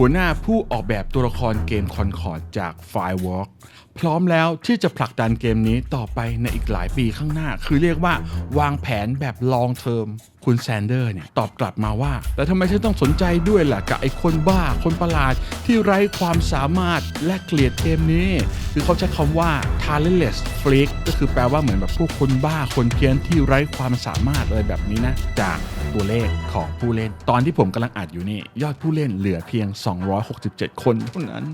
หัวหน้าผู้ออกแบบตัวละครเกมคอนคอร์ดจาก Firewalk พร้อมแล้วที่จะผลักดันเกมนี้ต่อไปในอีกหลายปีข้างหน้า คือเรียกว่าวางแผนแบบ long term คุณแซนเดอร์เนี่ยตอบกลับมาว่า แล้วทำไมฉันต้องสนใจด้วยล่ะกับไอ้คนบ้าคนประหลาดที่ไร้ความสามารถและเกลียดเกมนี้ คือเขาใช้คำว่า talentless freak ก็คือแปลว่าเหมือนแบบพวกคนบ้าคนเพี้ยนที่ไร้ความสามารถอะไรแบบนี้นะ จากตัวเลขของผู้เล่น ตอนที่ผมกำลังอัดอยู่นี่ ยอดผู้เล่นเหลือเพียง 267 คนเท่านั้น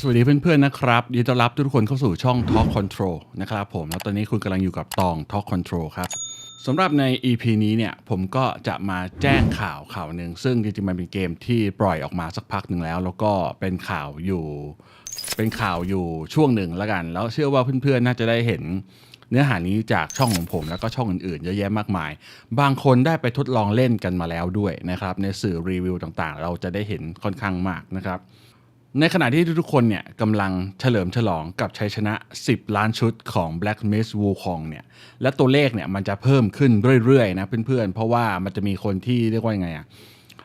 สวัสดีเพื่อนๆนะครับยินดีต้อนรับทุกคนเข้าสู่ช่อง Talk Control นะครับผม แล้วตอนนี้คุณกำลังอยู่กับตอง Talk Control ครับสำหรับใน EP นี้เนี่ยผมก็จะมาแจ้งข่าวข่าวหนึ่ง ซึ่งจริงๆ มันเป็นเกมที่ปล่อยออกมาสักพักหนึ่งแล้ว แล้วก็เป็นข่าวอยู่ เป็นข่าวอยู่ช่วงหนึ่งแล้วกัน แล้วเชื่อว่าเพื่อนๆ น่าจะได้เห็นเนื้อหานี้จากช่องของผมแล้วก็ช่องอื่นๆ เยอะแยะมากมาย บางคนได้ไปทดลองเล่นกันมาแล้วด้วยนะครับ ในสื่อรีวิวต่างๆ เราจะได้เห็นค่อนข้างมากนะครับ ในขณะที่ทุกๆคนเนี่ยกำลังเฉลิมฉลองกับชัยชนะ 10 ล้านชุดของ Black Mist Wukong เนี่ยและตัวเลขเนี่ยมันจะเพิ่มขึ้นเรื่อยๆนะเพื่อนๆ เพราะว่ามันจะมีคนที่เรียกว่ายังไงอะ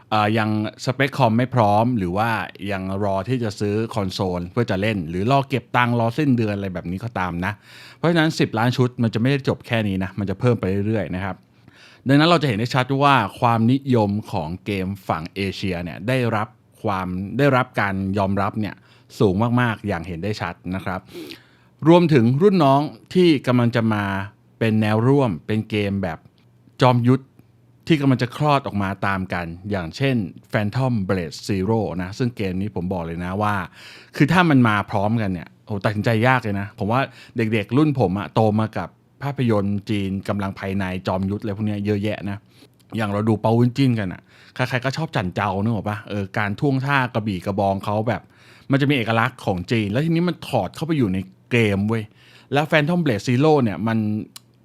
เอ่อยังสเปคคอมไม่พร้อม หรือว่ายังรอที่จะซื้อคอนโซลเพื่อจะเล่น หรือรอเก็บตังรอสิ้นเดือนอะไรแบบนี้ก็ตามนะ เพราะฉะนั้น 10 ล้านชุดมันจะไม่ได้จบแค่นี้นะ มันจะเพิ่มไปเรื่อยๆนะครับดังนั้นเราจะเห็นได้ชัดว่าความนิยมของเกมฝั่งเอเชียเนี่ยได้รับ ความได้รับการยอมรับเนี่ยสูงมากๆอย่างเห็นได้ชัดนะครับ รวมถึงรุ่นน้องที่กำลังจะมาเป็นแนวร่วมเป็นเกมแบบจอมยุทธที่กำลังจะคลอดออกมาตามกัน อย่างเช่น Phantom Blade Zero นะ ซึ่งเกมนี้ผมบอกเลยนะว่า คือถ้ามันมาพร้อมกันเนี่ยโอ้ตัดสินใจยากเลยนะ ผมว่าเด็กๆรุ่นผมอะโตมากับภาพยนตร์จีนกำลังภายในจอมยุทธอะไรพวกเนี้ยเยอะแยะนะ อย่างเราดูเปาวินจินกันอะใครๆก็ชอบจันเจ้าเนอะปะเออการท่วงท่ากระบี่กระบองเขาแบบ มันจะมีเอกลักษณ์ของจีน แล้วทีนี้มันถอดเข้าไปอยู่ในเกมเว้ยแล้วแฟนทอมเบลซีโร่เนี่ยมัน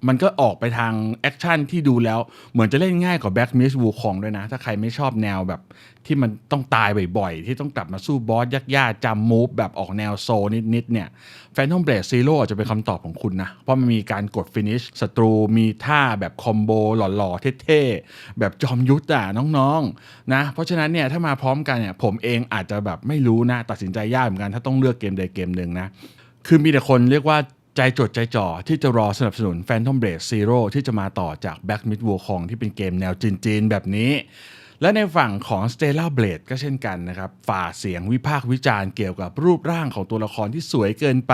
มันก็ออกไปทางแอคชั่นที่ดูแล้ว เหมือนจะเล่นง่ายกว่า Black Mist Wukong ด้วยนะ ถ้าใครไม่ชอบแนวแบบ ที่มันต้องตายบ่อยๆ ที่ต้องกลับมาสู้บอสยากๆจำมูฟแบบออกแนวโซนิดๆเนี่ย Phantom Blade Zero อาจจะเป็นคำตอบของคุณนะ เพราะมันมีการกด finish ศัตรูมีท่าแบบคอมโบหล่อๆ เท่ๆ แบบจอมยุทธ์อะน้องๆนะเพราะฉะนั้นเนี่ยถ้ามาพร้อมกันเนี่ยผมเองอาจจะแบบไม่รู้นะ ตัดสินใจยากเหมือนกันถ้าต้องเลือกเกมใดเกมหนึ่งนะคือมีแต่คนเรียกว่า ใจจดใจจ่อที่จะรอสนับสนุน Phantom Blade Zero ที่จะมาต่อจาก Black Myth Wukong ที่เป็นเกมแนวจีนๆ แบบนี้ และในฝั่งของ Stella Blade ก็เช่นกันนะครับ ฝ่าเสียงวิพากษ์วิจารณ์เกี่ยวกับรูปร่างของตัวละครที่สวยเกินไป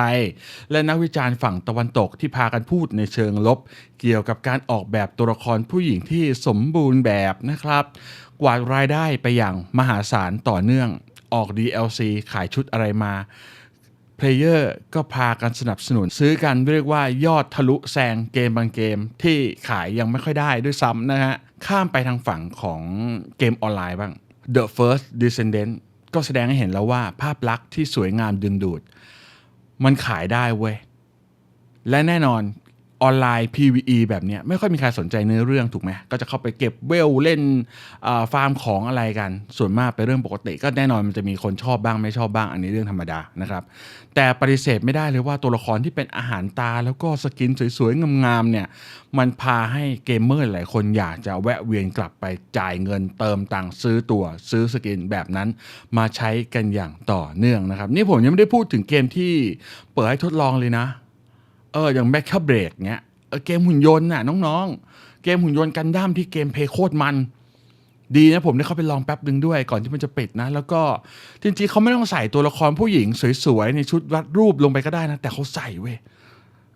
และนักวิจารณ์ฝั่งตะวันตกที่พากันพูดในเชิงลบ เกี่ยวกับการออกแบบตัวละครผู้หญิงที่สมบูรณ์แบบนะครับ กวาดรายได้ไปอย่างมหาศาลต่อเนื่อง ออก DLC ขายชุดอะไรมา เพลเยอร์ก็พากันสนับสนุน ซื้อกันเรียกว่ายอดทะลุแซงเกมบางเกมที่ขายยังไม่ค่อยได้ด้วยซ้ำนะฮะ ข้ามไปทางฝั่งของเกมออนไลน์บ้าง The First Descendant ก็แสดงให้เห็นแล้วว่าภาพลักษณ์ที่สวยงามดึงดูด มันขายได้เว้ย และแน่นอน ออนไลน์ PVE แบบเนี้ยไม่ค่อยมีใครสนใจเนื้อเรื่องถูกไหมก็จะเข้าไปเก็บเวลเล่นฟาร์มของอะไรกัน ส่วนมากเป็นเรื่องปกติ ก็แน่นอนมันจะมีคนชอบบ้างไม่ชอบบ้างอันนี้เรื่องธรรมดานะครับแต่ปฏิเสธไม่ได้เลยว่าตัวละครที่เป็นอาหารตาแล้วก็สกินสวยๆงามๆเนี่ยมันพาให้เกมเมอร์หลายคนอยากจะแวะเวียนกลับไปจ่ายเงินเติมตังค์ซื้อตัวซื้อสกินแบบนั้น มาใช้กันอย่างต่อเนื่องนะครับนี่ผมยังไม่ได้พูดถึงเกมที่เปิดให้ทดลองเลยนะ เอออย่างแมคคาเบรกเนี้ยเกมหุ่นยนต์น่ะน้องๆ เกมหุ่นยนต์กันดั้มที่เกมเพย์โคตรมัน ดีนะผมได้เข้าไปลองแป๊บหนึ่งด้วยก่อนที่มันจะปิดนะ แล้วก็จริงๆเขาไม่ต้องใส่ตัวละครผู้หญิงสวยๆ ในชุดวัดรูปลงไปก็ได้นะ แต่เขาใส่เว้ย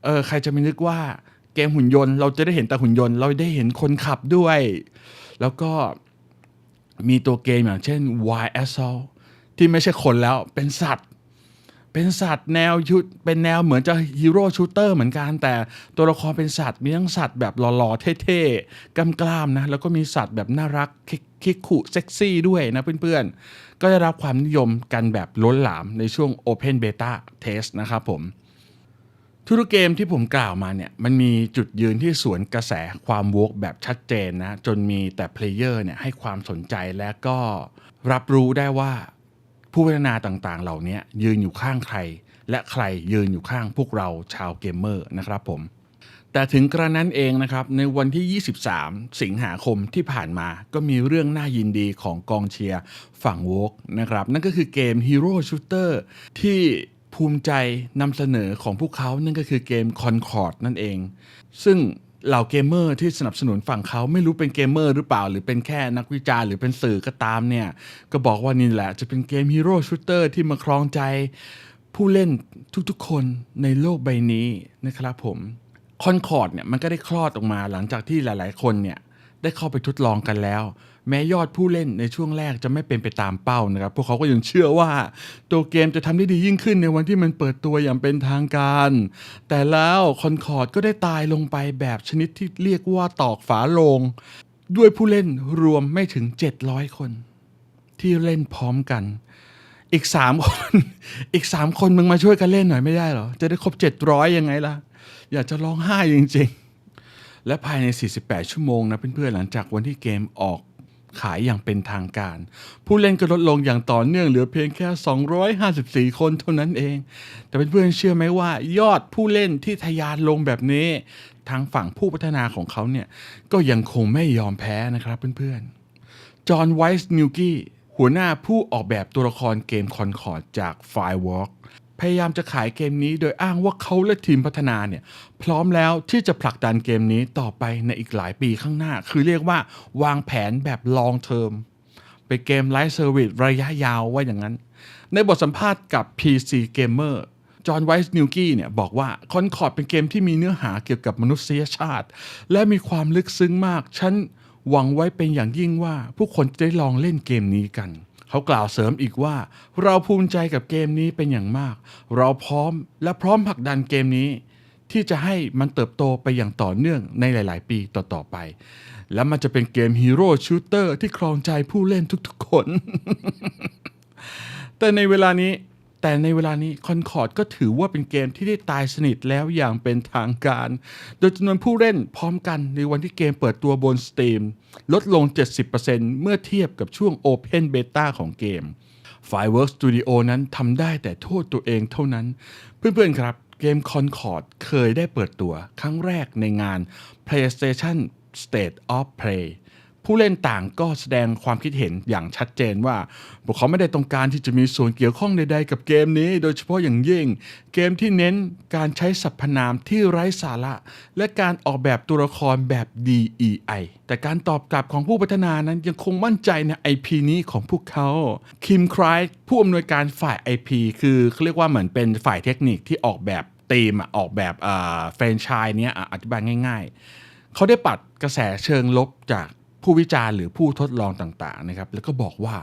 เออใครจะไม่นึกว่าเกมหุ่นยนต์ เราจะได้เห็นแต่หุ่นยนต์ เราได้เห็นคนขับด้วย แล้วก็มีตัวเกมอย่างเช่น Y Assault ที่ไม่ใช่คนแล้วเป็นสัตว์ เป็นสัตว์แนวชุดเป็นแนวเหมือนจะฮีโร่ชูเตอร์เหมือนกัน แต่ตัวละครเป็นสัตว์มีทั้งสัตว์แบบหล่อๆเท่ๆกล้ามๆนะแล้วก็มีสัตว์แบบน่ารักคิกคิกขุเซ็กซี่ด้วยนะเพื่อนๆ ก็ได้รับความนิยมกันแบบล้นหลามในช่วง Open Beta Test นะครับผมทุกๆเกมที่ผมกล่าวมาเนี่ยมันมีจุดยืนที่สวนกระแสความวกแบบชัดเจนนะ จนมีแต่เพลเยอร์เนี่ยให้ความสนใจและก็รับรู้ได้ว่า ผู้พัฒนาต่างๆ เหล่านี้ยืนอยู่ข้างใคร และใครยืนอยู่ข้างพวกเราชาวเกมเมอร์นะครับผม แต่ถึงกระนั้นเองนะครับ ในวันที่ 23 สิงหาคมที่ผ่านมาก็มีเรื่องน่ายินดีของกองเชียร์ฝั่งโวกนะครับ นั่นก็คือเกม Hero Shooter ที่ภูมิใจนำเสนอของพวกเขานั่นก็คือเกม Concord นั่นเอง ซึ่ง เหล่าเกมเมอร์ที่สนับสนุนฝั่งเขาไม่รู้เป็นเกมเมอร์หรือเปล่า หรือเป็นแค่นักวิจารณ์หรือเป็นสื่อก็ตามเนี่ย ก็บอกว่านี่แหละจะเป็นเกมฮีโร่ชูเตอร์ที่มาครองใจ ผู้เล่นทุกๆคนในโลกใบนี้นะครับผมคอนคอร์ดเนี่ยมันก็ได้คลอดออกมาหลังจากที่หลายๆคนเนี่ยได้เข้าไปทดลองกันแล้ว แม้ยอดผู้เล่นในช่วงแรกจะไม่เป็นไปตามเป้านะครับ พวกเขาก็ยังเชื่อว่า ตัวเกมจะทำได้ดียิ่งขึ้นในวันที่มันเปิดตัวอย่างเป็นทางการ แต่แล้วคอนคอร์ดก็ได้ตายลงไปแบบชนิดที่เรียกว่าตอกฝาโลง ด้วยผู้เล่นรวมไม่ถึง 700 คน ที่เล่นพร้อมกัน อีกสามคน อีกสามคนมึงมาช่วยกันเล่นหน่อยไม่ได้เหรอ จะได้ครบเจ็ดร้อยยังไงล่ะ อยากจะร้องไห้จริง ๆและภายใน 48 ชั่วโมงนะเพื่อนๆ หลังจากวันที่เกมออก ขายอย่างเป็นทางการ ผู้เล่นก็ลดลงอย่างต่อเนื่องเหลือเพียงแค่ 254 คนเท่านั้นเอง แต่เพื่อนๆเชื่อไหมว่ายอดผู้เล่นที่ทะยานลงแบบนี้ ทางฝั่งผู้พัฒนาของเขาเนี่ยก็ยังคงไม่ยอมแพ้นะครับเพื่อนๆจอห์นไวส์นิวกี้หัวหน้าผู้ออกแบบตัวละครเกมคอนคอร์ดจาก Firewalk พยายามจะขายเกมนี้ โดยอ้างว่าเขาและทีมพัฒนาเนี่ยพร้อมแล้วที่จะผลักดันเกมนี้ต่อไปในอีกหลายปีข้างหน้า คือเรียกว่าวางแผนแบบ long term เป็นเกมไลฟ์เซอร์วิสระยะยาวว่าอย่างนั้น ในบทสัมภาษณ์กับ PC Gamer จอห์นไวส์นิวกี้เนี่ยบอกว่าคอนคอร์ดเป็นเกมที่มีเนื้อหาเกี่ยวกับมนุษยชาติ และมีความลึกซึ้งมาก ฉันหวังไว้เป็นอย่างยิ่งว่าผู้คนจะได้ลองเล่นเกมนี้กัน เขากล่าวเสริมอีกว่า เราภูมิใจกับเกมนี้เป็นอย่างมาก เราพร้อมและพร้อมผลักดันเกมนี้ ที่จะให้มันเติบโตไปอย่างต่อเนื่องในหลาย ๆ ปีต่อ ๆ ไป และมันจะเป็นเกมฮีโร่ชูเตอร์ที่ครองใจผู้เล่นทุกๆคน แต่ในเวลานี้ แต่ในเวลานี้คอนคอร์ดก็ถือว่าเป็นเกมที่ได้ตายสนิทแล้วอย่างเป็นทางการ โดยจำนวนผู้เล่นพร้อมกันในวันที่เกมเปิดตัวบน Steam ลดลง 70%เมื่อเทียบกับช่วง Open Beta ของเกม Fireworks Studio นั้นทำได้แต่โทษตัวเองเท่านั้น เพื่อนๆครับเกม Concord เคยได้เปิดตัวครั้งแรกในงาน PlayStation State of Play ผู้เล่นต่างก็แสดงความคิดเห็นอย่างชัดเจนว่า พวกเขาไม่ได้ต้องการที่จะมีส่วนเกี่ยวข้องใดๆกับเกมนี้ โดยเฉพาะอย่างยิ่ง เกมที่เน้นการใช้สรรพนามที่ไร้สาระ และการออกแบบตัวละครแบบ DEI แต่การตอบกลับของผู้พัฒนานั้นยังคงมั่นใจใน IP นี้ของพวกเขาคิมครายผู้อำนวยการฝ่าย IP คือเขาเรียกว่าเหมือนเป็นฝ่ายเทคนิคที่ออกแบบธีมออกแบบแฟรนไชส์เนี้ยอธิบายง่าย ๆ เขาได้ปัดกระแสเชิงลบจาก ผู้วิจารณ์หรือผู้ทดลองต่างๆนะครับแล้วก็บอกว่า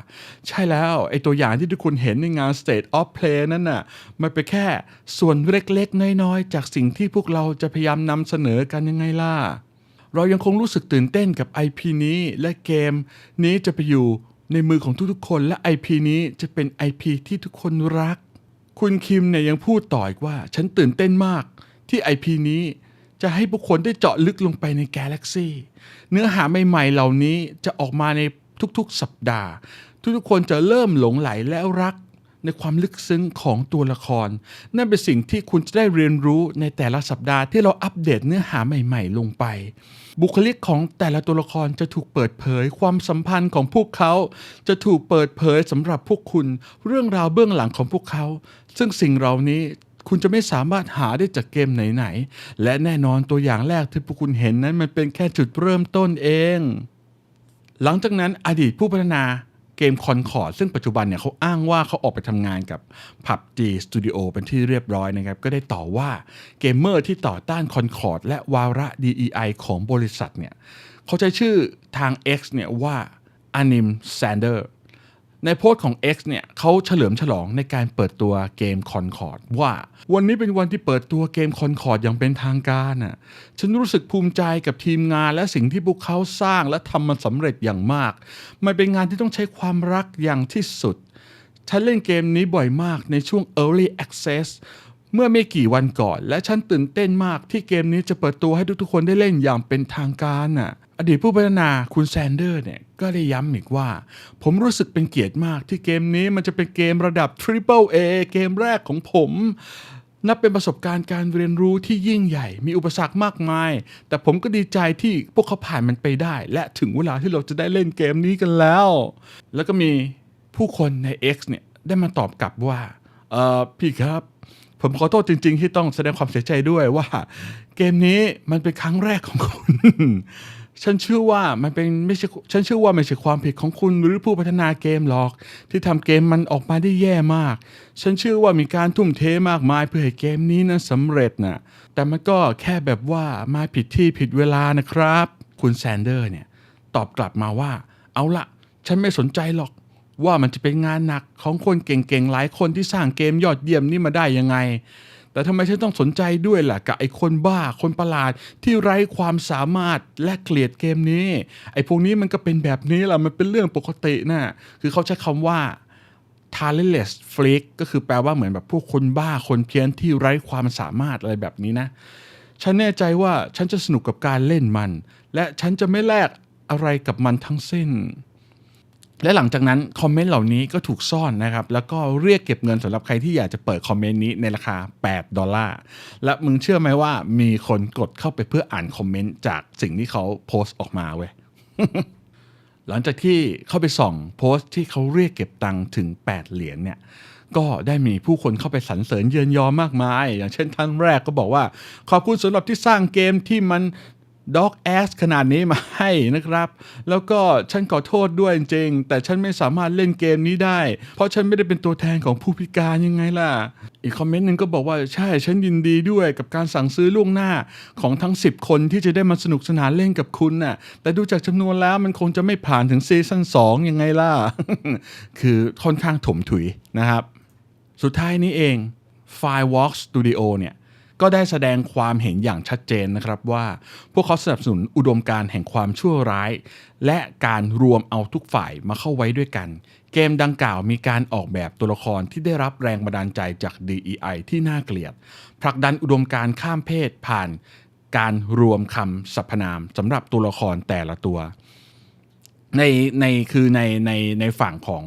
ใช่แล้วไอตัวอย่างที่ทุกคนเห็นในงาน State of Play นั่นน่ะมันเป็นแค่ส่วนเล็กๆ น้อยๆ จากสิ่งที่พวกเราจะพยายามนำเสนอกันยังไงล่ะ เรายังคงรู้สึกตื่นเต้นกับ IP นี้และเกม นี้จะไปอยู่ในมือของทุกๆ คนและ IP นี้จะเป็น IP ที่ทุกคนรัก คุณคิมเนี่ยยังพูดต่ออีกว่า ฉันตื่นเต้นมากที่ IP นี้ จะให้ผู้คนได้เจาะลึกลงไปในกาแล็กซี่เนื้อหาใหม่ๆเหล่านี้จะออกมาในทุกๆสัปดาห์ ทุกๆคนจะเริ่มหลงไหลและรักในความลึกซึ้งของตัวละคร นั่นเป็นสิ่งที่คุณจะได้เรียนรู้ในแต่ละสัปดาห์ที่เราอัปเดตเนื้อหาใหม่ ๆ ลงไป บุคลิกของแต่ละตัวละครจะถูกเปิดเผย ความสัมพันธ์ของพวกเขา จะถูกเปิดเผยสำหรับพวกคุณ เรื่องราวเบื้องหลังของพวกเขา ซึ่งสิ่งเหล่านี้ คุณจะไม่สามารถหาได้จากเกมไหนๆ และแน่นอนตัวอย่างแรกที่พวกคุณเห็นนั้นมันเป็นแค่จุดเริ่มต้นเอง หลังจากนั้นอดีตผู้พัฒนาเกมคอนคอร์ดซึ่งปัจจุบันเนี่ยเขาอ้างว่าเขาออกไปทำงานกับ PUBG Studio เป็นที่เรียบร้อยนะครับ ก็ได้ต่อว่าเกมเมอร์ที่ต่อต้านคอนคอร์ดและวาระ DEI ของบริษัทเนี่ยเขาใช้ชื่อทาง X เนี่ยว่า Anim Sander ในโพสต์ของ X เนี่ยเขาเฉลิมฉลองในการเปิดตัวเกม Concord ว่าวันนี้เป็นวันที่เปิดตัวเกม Concord อย่างเป็นทางการน่ะฉันรู้สึกภูมิใจกับทีมงานและสิ่งที่พวกเขาสร้างและทำมันสำเร็จอย่างมาก มันเป็นงานที่ต้องใช้ความรักอย่างที่สุด ฉันเล่นเกมนี้บ่อยมากในช่วง Early Access เมื่อไม่กี่วันก่อน และฉันตื่นเต้นมากที่เกมนี้จะเปิดตัวให้ทุกๆคนได้เล่นอย่างเป็นทางการน่ะอดีตผู้พัฒนาคุณแซนเดอร์เนี่ย ก็ได้ย้ำอีกว่า ผมรู้สึกเป็นเกียรติมากที่เกมนี้มันจะเป็นเกมระดับ Triple A เกมแรกของผม นับเป็นประสบการณ์การเรียนรู้ที่ยิ่งใหญ่ มีอุปสรรคมากมาย แต่ผมก็ดีใจที่พวกเขาผ่านมันไปได้ และถึงเวลาที่เราจะได้เล่นเกมนี้กันแล้ว แล้วก็มีผู้คนใน X เนี่ยได้มาตอบกลับว่าเออพี่ครับ ผมขอโทษจริง ๆ ที่ต้องแสดงความเสียใจด้วยว่า เกมนี้มันเป็นครั้งแรกของคุณ ฉันเชื่อว่ามันเป็นไม่ใช่ฉันเชื่อว่าไม่ใช่ความผิดของคุณหรือผู้พัฒนาเกมหรอก ที่ทำเกมมันออกมาได้แย่มาก ฉันเชื่อว่ามีการทุ่มเทมากมายเพื่อให้เกมนี้นั้นสำเร็จนะแต่มันก็แค่แบบว่ามาผิดที่ผิดเวลานะครับ คุณแซนเดอร์เนี่ยตอบกลับมาว่า เอาละฉันไม่สนใจหรอก ว่ามันจะเป็นงานหนักของคนเก่งๆหลายคนที่สร้างเกมยอดเยี่ยมนี่มาได้ยังไง แต่ทำไมฉันต้องสนใจด้วยล่ะกับไอ้คนบ้าคนประหลาดที่ไร้ความสามารถและเกลียดเกมนี้ ไอ้พวกนี้มันก็เป็นแบบนี้แหละมันเป็นเรื่องปกติน่ะคือเขาใช้คำว่า talentless freak ก็คือแปลว่าเหมือนแบบพวกคนบ้าคนเพี้ยนที่ไร้ความสามารถอะไรแบบนี้นะ ฉันแน่ใจว่าฉันจะสนุกกับการเล่นมัน และฉันจะไม่แลกอะไรกับมันทั้งสิ้น และหลังจากนั้นคอมเมนต์เหล่านี้ก็ถูกซ่อนนะครับ แล้วก็เรียกเก็บเงินสำหรับใครที่อยากจะเปิดคอมเมนต์นี้ในราคา 8 ดอลลาร์ และมึงเชื่อไหมว่ามีคนกดเข้าไปเพื่ออ่านคอมเมนต์จากสิ่งที่เขาโพสต์ออกมาเว้ย หลังจากที่เข้าไปส่องโพสต์ที่เขาเรียกเก็บตังค์ถึง 8 เหรียญเนี่ยก็ได้มีผู้คนเข้าไปสรรเสริญเยินยอมากมาย อย่างเช่นท่านแรกก็บอกว่า ขอบคุณสำหรับที่สร้างเกมที่มัน ด็อกแอสขนาดนี้มาให้นะครับ แล้วก็ฉันขอโทษด้วยจริงๆแต่ฉันไม่สามารถเล่นเกมนี้ได้ เพราะฉันไม่ได้เป็นตัวแทนของผู้พิการยังไงล่ะ อีกคอมเมนต์หนึ่งก็บอกว่าใช่ฉันยินดีด้วยกับการสั่งซื้อล่วงหน้าของทั้ง 10 คนที่จะได้มาสนุกสนานเล่นกับคุณน่ะ แต่ดูจากจำนวนแล้วมันคงจะไม่ผ่านถึงซีซั่น2ยังไงล่ะ คือค่อนข้างถมถุยนะครับ สุดท้ายนี้เอง Firewalk Studio เนี่ย ก็ได้แสดงความเห็นอย่างชัดเจนนะครับว่า พวกเขาสนับสนุนอุดมการแห่งความชั่วร้าย และการรวมเอาทุกฝ่ายมาเข้าไว้ด้วยกัน เกมดังกล่าวมีการออกแบบตัวละครที่ได้รับแรงบันดาลใจจาก DEI ที่น่าเกลียดผลักดันอุดมการข้ามเพศผ่านการรวมคำสรรพนามสำหรับตัวละครแต่ละตัว ในในคือในในในฝั่งของ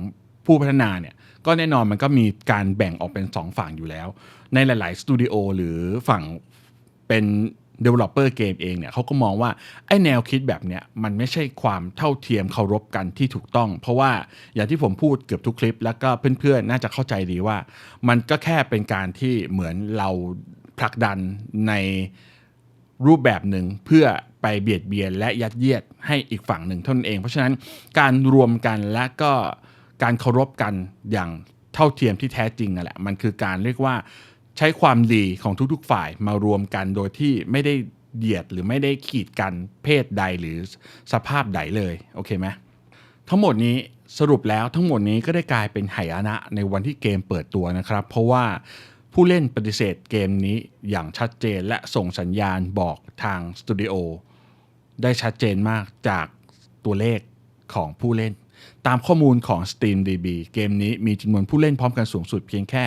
ผู้พัฒนาเนี่ย ก็แน่นอนมันก็มีการแบ่งออกเป็น 2 ฝั่งอยู่แล้ว ในหลาย ๆ สตูดิโอหรือฝั่งเป็น developer เกมเองเนี่ยเขาก็มองว่า ไอ้แนวคิดแบบเนี้ยมันไม่ใช่ความเท่าเทียมเคารพกันที่ถูกต้อง เพราะว่าอย่างที่ผมพูดเกือบทุกคลิป แล้วก็เพื่อนๆ น่าจะเข้าใจดีว่า มันก็แค่เป็นการที่เหมือนเราผลักดันในรูปแบบหนึ่งเพื่อไปเบียดเบียนและยัดเยียดให้อีกฝั่งหนึ่งเท่านั้นเอง เพราะฉะนั้นการรวมกันและก็ การเคารพกันอย่างเท่าเทียมที่แท้จริงนั่นแหละ มันคือการเรียกว่าใช้ความดีของทุกๆฝ่ายมารวมกันโดยที่ไม่ได้เหยียดหรือไม่ได้ขีดกันเพศใดหรือสภาพใดเลยโอเคไหมทั้งหมดนี้สรุปแล้วทั้งหมดนี้ก็ได้กลายเป็นไหายนะในวันที่เกมเปิดตัวนะครับ เพราะว่าผู้เล่นปฏิเสธเกมนี้อย่างชัดเจนและส่งสัญญาณบอกทางสตูดิโอได้ชัดเจนมากจากตัวเลขของผู้เล่น ตามข้อมูลของ SteamDB เกมนี้มีจำนวนผู้เล่นพร้อมกันสูงสุดเพียงแค่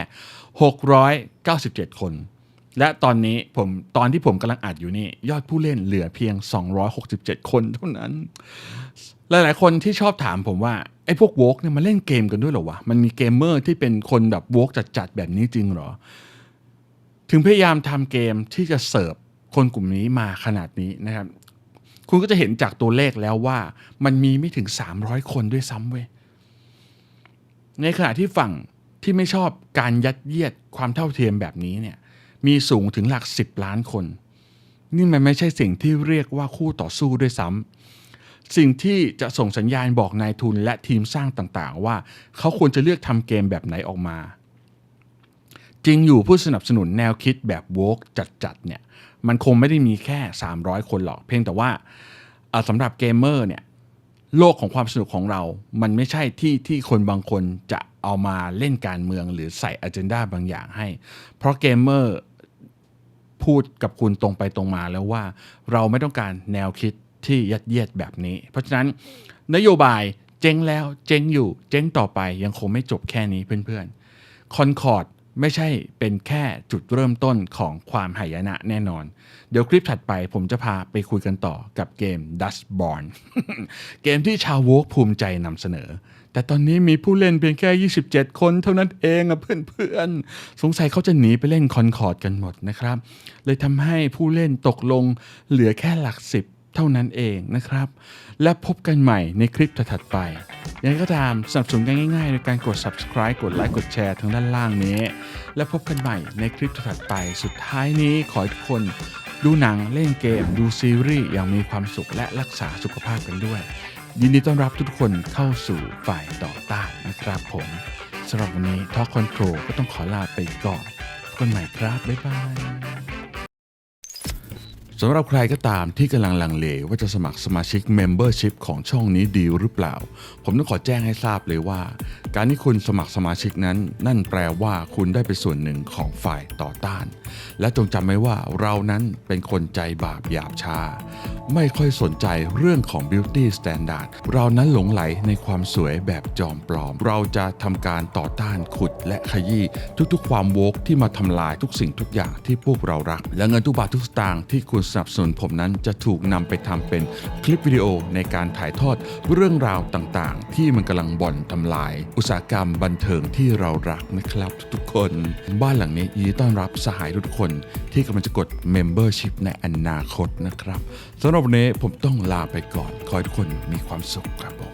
697 คน และตอนนี้ผมตอนที่ผมกำลังอัดอยู่นี่ ยอดผู้เล่นเหลือเพียง 267 คนเท่านั้น หลายๆ คนที่ชอบถามผมว่า ไอ้พวกโวกเนี่ยมันเล่นเกมกันด้วยเหรอวะ มันมีเกมเมอร์ที่เป็นคนแบบโวกจัดๆแบบนี้จริงเหรอ ถึงพยายามทำเกมที่จะเสิร์ฟคนกลุ่มนี้มาขนาดนี้นะครับ คุณก็จะเห็นจากตัวเลขแล้วว่ามันมีไม่ถึง 300 คนด้วยซ้ำเว้ยในขณะที่ฝั่งที่ไม่ชอบการยัดเยียดความเท่าเทียมแบบนี้เนี่ยมีสูงถึงหลัก 10 ล้านคน นี่มันไม่ใช่สิ่งที่เรียกว่าคู่ต่อสู้ด้วยซ้ำสิ่งที่จะส่งสัญญาณบอกนายทุนและทีมสร้างต่างๆ ว่าเขาควรจะเลือกทำเกมแบบไหนออกมา จริงอยู่ผู้สนับสนุนแนวคิดแบบโวกจัดๆเนี่ย มันคงไม่ได้มีแค่ 300 คนหรอก เพียงแต่ว่าสำหรับเกมเมอร์เนี่ยโลกของความสนุกของเรา มันไม่ใช่ที่ที่คนบางคนจะเอามาเล่นการเมืองหรือใส่อ g e n d a บางอย่างให้ เพราะเกมเมอร์พูดกับคุณตรงไปตรงมาแล้วว่าเราไม่ต้องการแนวคิดที่ยัดเยียดแบบนี้ เพราะฉะนั้นนโยบายเจ๊งแล้วเจ๊งอยู่ เจ๊งต่อไปยังคงไม่จบแค่นี้เพื่อนๆคอนคอร์ด ไม่ใช่เป็นแค่จุดเริ่มต้นของความหายนะแน่นอน เดี๋ยวคลิปถัดไปผมจะพาไปคุยกันต่อกับเกม Dustborn เกมที่ชาวโวกภูมิใจนำเสนอ แต่ตอนนี้มีผู้เล่นเพียงแค่ 27 คนเท่านั้นเองอะเพื่อนๆ สงสัยเขาจะหนีไปเล่นคอนคอร์ดกันหมดนะครับ เลยทำให้ผู้เล่นตกลงเหลือแค่หลักสิบ เท่านั้นเองนะครับ และพบกันใหม่ในคลิปถัดไปยังไงก็ตามสนับสนุนกันง่ายๆโดยการกด subscribe กดไลค์กดแชร์ทางด้านล่างนี้ และพบกันใหม่ในคลิปถัดไป สุดท้ายนี้ขอให้ทุกคนดูหนังเล่นเกม ดูซีรีส์อย่างมีความสุขและรักษาสุขภาพกันด้วย ยินดีต้อนรับทุกคนเข้าสู่ฝ่ายต่อต้านนะครับผมสำหรับวันนี้ Talk Control ก็ต้องขอลาไปก่อนพบกันใหม่ครับบ๊ายบาย สำหรับใครก็ตามที่กำลังลังเลว่าจะสมัครสมาชิก Membership ของช่องนี้ดีหรือเปล่า ผมต้องขอแจ้งให้ทราบเลยว่า การที่คุณสมัครสมาชิกนั้น นั่นแปลว่าคุณได้เป็นส่วนหนึ่งของฝ่ายต่อต้าน และจงจำไว้ว่าเรานั้นเป็นคนใจบาปหยาบช้า ไม่ค่อยสนใจเรื่องของ beauty standard เรานั้นหลงไหลในความสวยแบบจอมปลอม เราจะทำการต่อต้านขุดและขยี้ทุกๆ ความโวกที่มาทำลายทุกสิ่งทุกอย่างที่พวกเรารัก และเงินทุกบาททุกสตางค์ที่คุณสนับสนุนผมนั้นจะถูกนำไปทำเป็นคลิปวิดีโอในการถ่ายทอดเรื่องราวต่างๆ ที่มันกำลังบ่อนทำลาย อุตสาหกรรมบันเทิงที่เรารักนะครับทุกๆคน บ้านหลังนี้ยินดีต้อนรับสหายทุกคนที่กำลังจะกด Membership ในอนาคตนะครับสำหรับวันนี้ผมต้องลาไปก่อน ขอให้ทุกคนมีความสุขครับผม